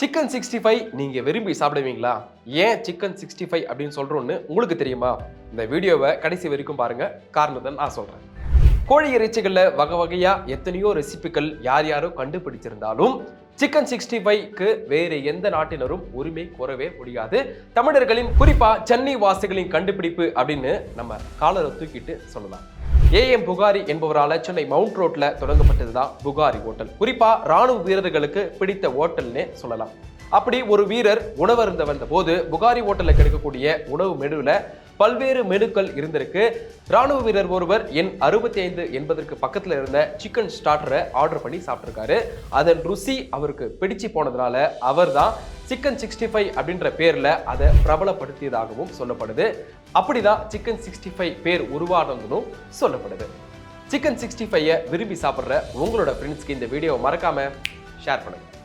Chicken sixty five நீங்கள் விரும்பி சாப்பிடுவீங்களா? ஏன் சிக்கன் சிக்ஸ்டி ஃபைவ் அப்படின்னு சொல்கிறோன்னு உங்களுக்கு தெரியுமா? இந்த வீடியோவை கடைசி வரைக்கும் பாருங்கள் காரணத்தை நான் சொல்கிறேன் கோழி இறைச்சிகளில் வகை வகையாக எத்தனையோ ரெசிபிகள் யார் யாரோ கண்டுபிடிச்சிருந்தாலும் சிக்கன் சிக்ஸ்டி ஃபைவ்க்கு வேறு எந்த நாட்டினரும் உரிமை கோரவே முடியாது. தமிழர்களின் குறிப்பாக சென்னை வாசிகளின் கண்டுபிடிப்பு அப்படின்னு நம்ம காலரை தூக்கிட்டு சொல்லலாம். ஏஎம் புகாரி என்பவரால சென்னை மவுண்ட் ரோட்ல தொடங்கப்பட்டதுதான் புகாரி ஹோட்டல் குறிப்பா ராணுவ வீரர்களுக்கு பிடித்த ஹோட்டல்னே சொல்லலாம். அப்படி ஒரு வீரர் உணவருந்த வந்த போது புகாரி ஹோட்டல்ல கிடைக்கக்கூடிய உணவு மெனுவில் பல்வேறு மெனுக்கள் இருந்திருக்கு. ராணுவ வீரர் ஒருவர் என் அறுபத்தி ஐந்து என்பதற்கு பக்கத்தில் இருந்த சிக்கன் ஸ்டார்டரை ஆர்டர் பண்ணி சாப்பிட்ருக்காரு அதன் ருசி அவருக்கு பிடிச்சு போனதுனால அவர் தான் சிக்கன் சிக்ஸ்டி ஃபைவ் அப்படின்ற பேரில் அதை பிரபலப்படுத்தியதாகவும் சொல்லப்படுது. அப்படிதான் சிக்கன் சிக்ஸ்டி ஃபைவ் பேர் உருவானதும் சொல்லப்படுது. சிக்கன் சிக்ஸ்டி ஃபைவை விரும்பி சாப்பிட்ற உங்களோட ஃப்ரெண்ட்ஸ்க்கு இந்த வீடியோவை மறக்காமல் ஷேர் பண்ணுங்கள்